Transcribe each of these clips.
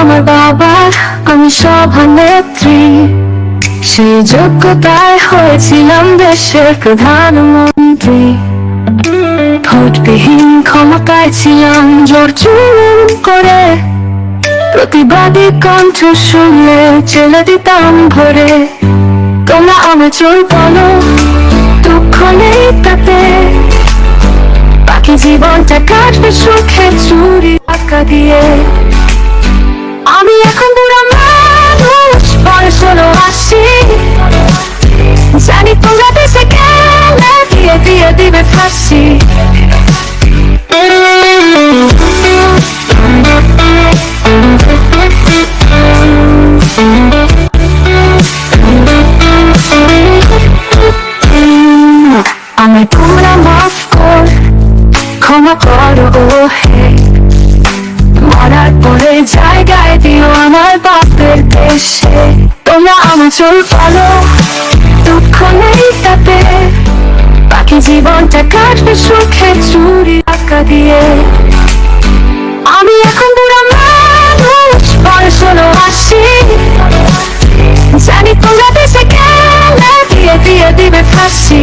আমার বাবার আমি সভানেত্রী। সেই যোগ্যতায় হয়েছিলাম দেশের প্রধানমন্ত্রী। ভোটবিহীন ক্ষমতায় ছিলাম, জোর করে। প্রতিবাদী কণ্ঠ শুনলে চলে দিতাম ভরে। তোমরা আমার চোর বলো, দুঃখ নেই তাতে। বাকি জীবনটা কাটবে সুখে চুরি টাকা দিয়ে। আমি এখন বুড়া মানুষ, বয়স হলো আশি। জানি তোমরা দেশে গেলে দিয়ে দিয়ে দিবে ফাঁসি। আমি তোমরা মাফ কর, ক্ষমা করো হে আমার পালো। দুঃখ তাতে বাকি জীবনটা কাটবে সুখে চুরি টাকা দিয়ে। আমি এখন বুড়া মানুষ, বয়স হলো আসি জানি তোমরা দেশে গেলে দিয়ে দিয়ে দিবে ফাঁসি।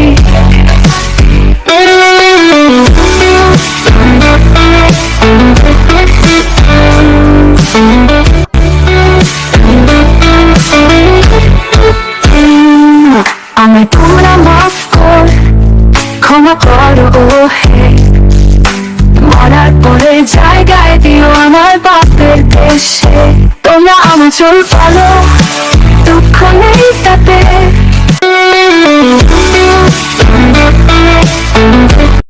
আমি তোমরা মাফ কর ক্ষমা করো ও হে মরার পরে জায়গায় দিও আমার বাপের দেশে তোমরা আমার চোর পালো দুঃখ নেই তাতে